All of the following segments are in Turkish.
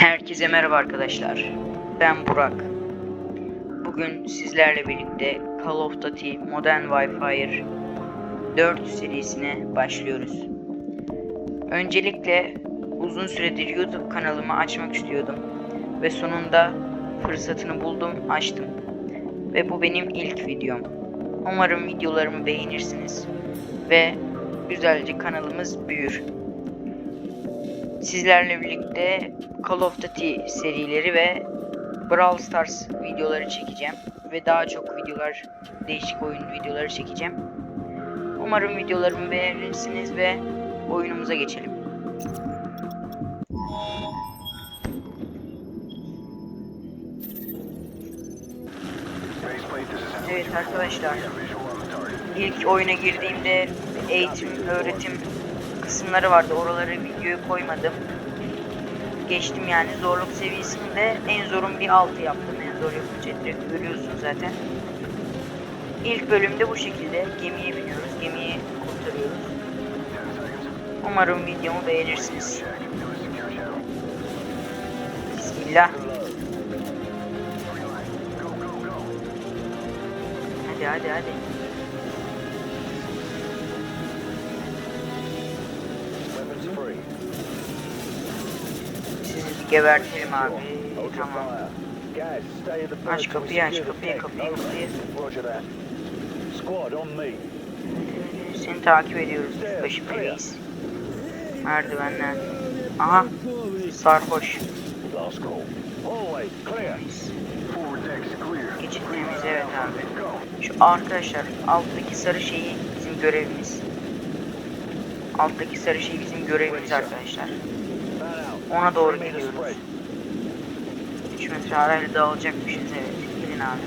Herkese merhaba arkadaşlar. Ben Burak. Bugün sizlerle birlikte Call of Duty Modern Warfare 4 serisine başlıyoruz. Öncelikle uzun süredir YouTube kanalımı açmak istiyordum ve sonunda fırsatını buldum, açtım. Ve bu benim ilk videom. Umarım videolarımı beğenirsiniz ve güzelce kanalımız büyür. Sizlerle birlikte Call of Duty serileri ve Brawl Stars videoları çekeceğim ve daha çok videolar, değişik oyun videoları çekeceğim. Umarım videolarımı beğenirsiniz ve oyunumuza geçelim. Evet arkadaşlar, ilk oyuna girdiğimde eğitim, öğretim kısımları vardı. Oraları videoya koymadım. Geçtim yani zorluk seviyesinde en zorun bir altı yaptım. En zor yapınca direkt görüyorsun zaten. İlk bölümde bu şekilde gemiye biniyoruz. Gemiyi kurtarıyoruz. Umarım videomu beğenirsiniz. Bismillah. Hadi hadi hadi. Gebertelim abi. Tamam. Aç kapıyı, aç kapıyı, kapıyı, kapıyı. Seni takip ediyoruz. Başı bebeğiz. Merdivenden. Aha. Sarhoş. Last call. Hallway, clear. Forward decks clear. Geçit temiz evet abi. Şu arkadaşlar alttaki sarı şeyi bizim görevimiz. Alttaki sarı şey bizim görevimiz arkadaşlar. Ona doğru gidiyoruz. spread. 3 metre arayla dağılacakmışız evet. Gelin abi.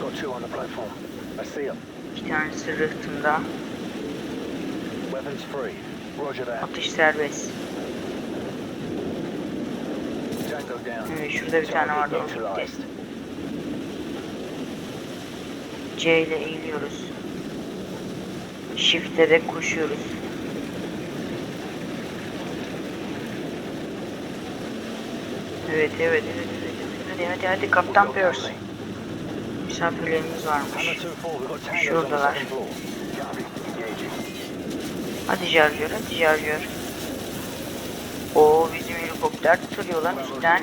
Got two on the platform. I see them. İki tanesi rıhtımda. Weapons free. Roger that. Atış serbest. Tango down. Evet şurada bir tane vardı. Target o gitti. neutralized. C ile eğiliyoruz. Shift'te de koşuyoruz. Evet evet. Hadi hadi hadi Kaptan Pierce. Misafirlerimiz varmış. 2-4, we've got tangos on the Şuradalar. Hadi şarjör hadi şarjör. Oo bizim helikopter tutuyor lan üstten.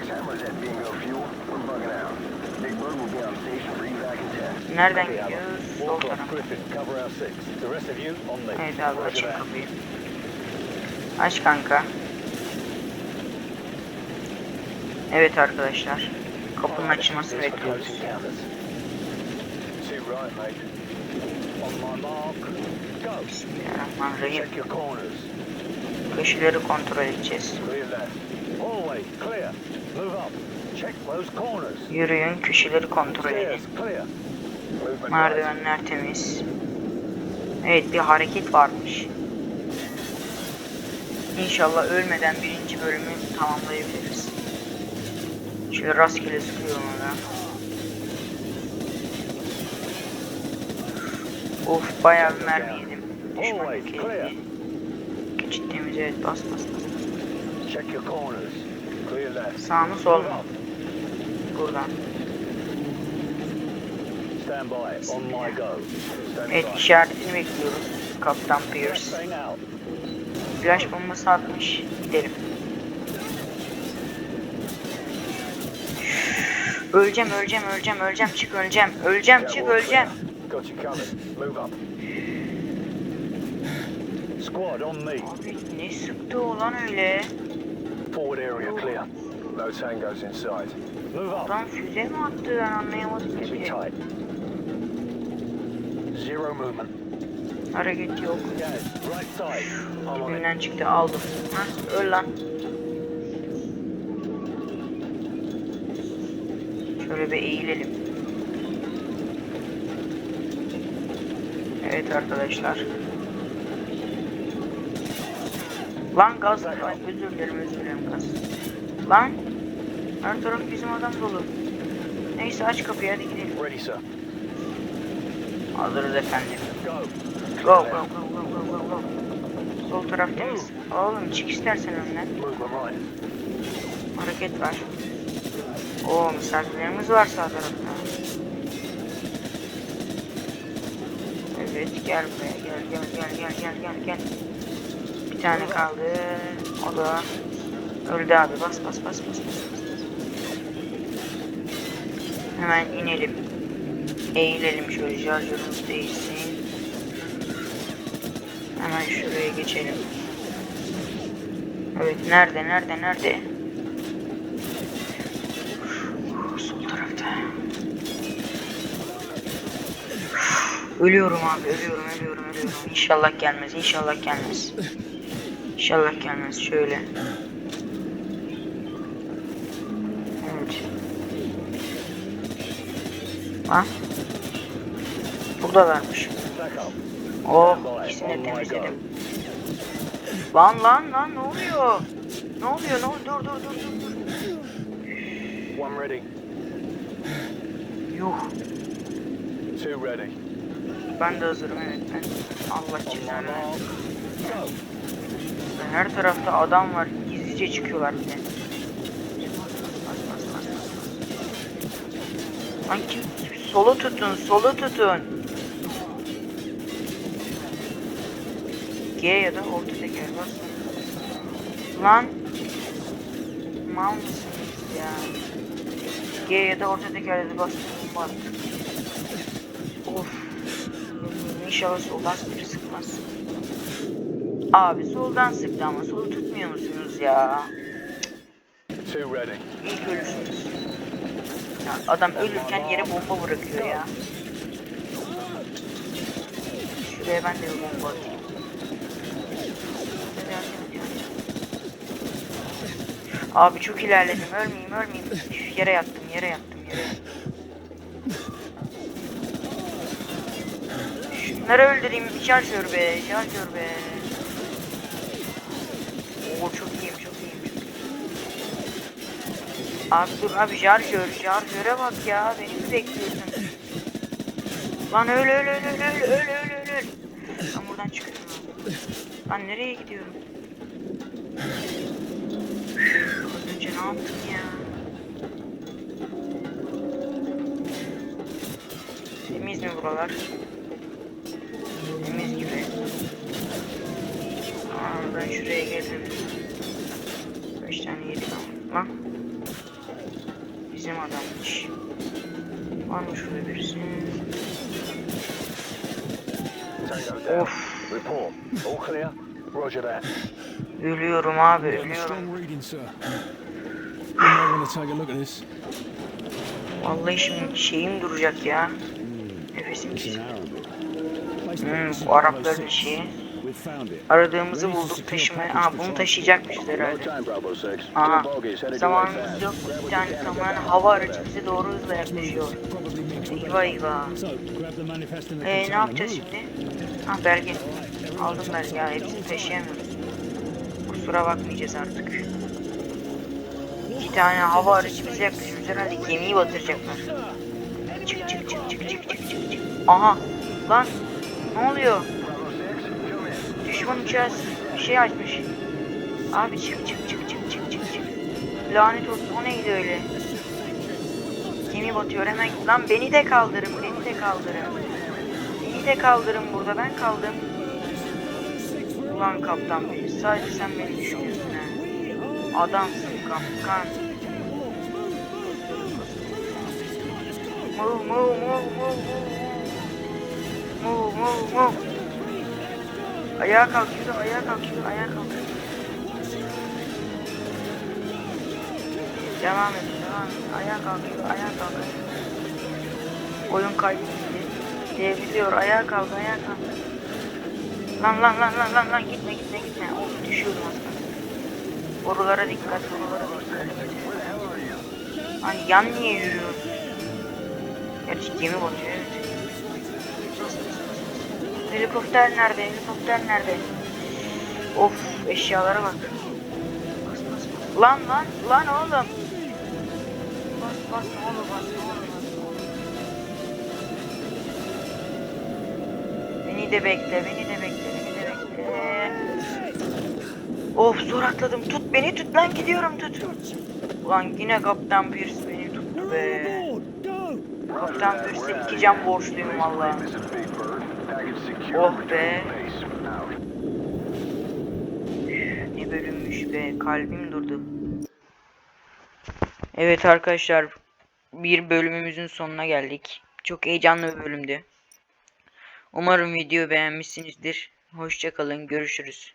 Nereden gidiyoruz? Sol Walcott, taraf. Griffin, cover our six. The rest of you on me. Evet abi açın kapıyı. Aç kanka. Evet arkadaşlar. Kapının açılmasını bekliyoruz. Bismillahirrahmanirrahim. Köşeleri kontrol edeceğiz. Yürüyün köşeleri kontrol edin. Merdivenler temiz. Evet bir hareket varmış. İnşallah ölmeden birinci bölümü tamamlayabiliriz. Şöyle rastgele sıkıyorum ona. Of bayağı bir mermi yedim. Düşman elinde. Geçit temiz evet bas bas bas. Sağ mı sol mu? Buradan. Evet işaretini bekliyoruz. Kaptan Pierce. Flash bombası atmış. Gidelim. Öleceğim, öleceğim, öleceğim, öleceğim, çık öleceğim, öleceğim, çık öleceğim. Squad on me. Abi ne sıktı o lan öyle? Forward area clear. No tangos inside. Move up. Adam füze mi attı ben anlayamadım Keep ki. tight. Zero movement. Hareket yok. Right side. Dibinden çıktı aldım. Ha, öl lan. Şöyle bir eğilelim. Evet arkadaşlar. Lan gaz. Ay, özür dilerim özür dilerim gaz. Lan. Her taraf bizim adam dolu. Neyse aç kapıyı hadi gidelim. Ready, sir. Hazırız efendim. Go. Go go go go go go go. Sol taraf temiz. Oğlum çık istersen önden. Hareket var. Oo misafirlerimiz var sağ tarafta. Evet gel buraya gel gel gel gel gel gel gel. Bir tane kaldı. O da öldü abi. Bas bas bas bas bas. Hemen inelim. Eğilelim şöyle şarjörümüz değilsin. Hemen şuraya geçelim. Evet nerede nerede nerede? Ölüyorum abi ölüyorum ölüyorum ölüyorum. İnşallah gelmez inşallah gelmez. İnşallah gelmez şöyle. Evet. Ha? Burada varmış. Oh ikisini temizledim. Lan lan lan ne oluyor? Ne oluyor? Ne oluyor? Dur dur dur dur. dur. One ready. Yuh. Two ready. Ben de hazırım evet ben. Allah cezanı. Her tarafta adam var. Gizlice çıkıyorlar bir de. Solu tutun, solu tutun. G ya da orta teker bas. Lan. Mal mısınız ya? G ya da orta tekerleri bas. Bas. Of. İnşallah soldan biri sıkmaz. Abi soldan sıktı ama solu tutmuyor musunuz ya? Two ready. İlk ölürsünüz. Ya adam ölürken yere bomba bırakıyor ya. Şuraya ben de bir bomba atayım. Abi çok ilerledim. Ölmeyeyim ölmeyeyim. Yere yattım yere yattım yere yattım. Şunları öldüreyim. Bir şarjör be. Şarjör be. Oo çok iyiyim çok iyiyim. Çok iyiyim. Abi dur abi şarjör. Şarjöre bak ya. Beni mi bekliyorsun? Lan öl öl öl öl öl öl öl öl öl. Buradan çıkıyorum abi. Lan nereye gidiyorum? Az önce ne yaptım ya? Temiz mi buralar? Buradan şuraya gelelim. Kaç tane yedik ama. Lan. Bizim adammış. Var mı şurada birisi? Of. Ölüyorum abi, ölüyorum. Vallahi şimdi şeyim duracak ya. Nefesim kesildi. Hmm, bu Arapların şeyi. Aradığımızı bulduk peşime. Aa bunu taşıyacakmışız herhalde. Aha. Zamanımız yok. Bir tane tamamen hava aracı bize doğru hızla yaklaşıyor. Eyvah eyvah. Eee ne yapacağız şimdi? Ha belge. Aldım belge. Ya hepsini taşıyamıyoruz. Kusura bakmayacağız artık. İki tane hava aracı bize yaklaşıyor. Herhalde gemiyi batıracaklar. Çık çık çık çık çık çık çık. Aha. Lan. Ne oluyor? Düşman bir şey açmış. Abi çık çık çık çık çık çık çık. Lanet olsun o neydi öyle? Gemi batıyor hemen. Lan beni de kaldırın beni de kaldırın. Beni de kaldırın burada ben kaldım. Ulan kaptan beni sadece sen beni düşünüyorsun ha. Adamsın kaptan. Move move move move move. Move move move. Ayağa kalkıyor ayağa kalkıyor ayağa kalkıyor. Devam edin devam edin. Ayağa kalkıyor ayağa kalkıyor. Oyun kaybetti. Devriliyor ayağa kalk ayağa kalk. Lan lan lan lan lan lan gitme gitme gitme. Of düşüyordum az kalsın. Borulara dikkat borulara dikkat. Hani yan niye yürüyorsun? Gerçi gemi batıyor. Helikopter nerede? Helikopter nerede? Of eşyalara bak. Bas bas bas. Lan lan lan oğlum. Bas bas olur bas olur bas olur. Beni de bekle beni de bekle beni de bekle. Of zor atladım. Tut beni tut lan gidiyorum tut. Ulan yine Kaptan Pierce beni tuttu be. Kaptan Pierce'e iki can borçluyum valla. Oh be. Ne bölünmüş be. Kalbim durdu. Evet arkadaşlar. Bir bölümümüzün sonuna geldik. Çok heyecanlı bir bölümdü. Umarım videoyu beğenmişsinizdir. Hoşçakalın. Görüşürüz.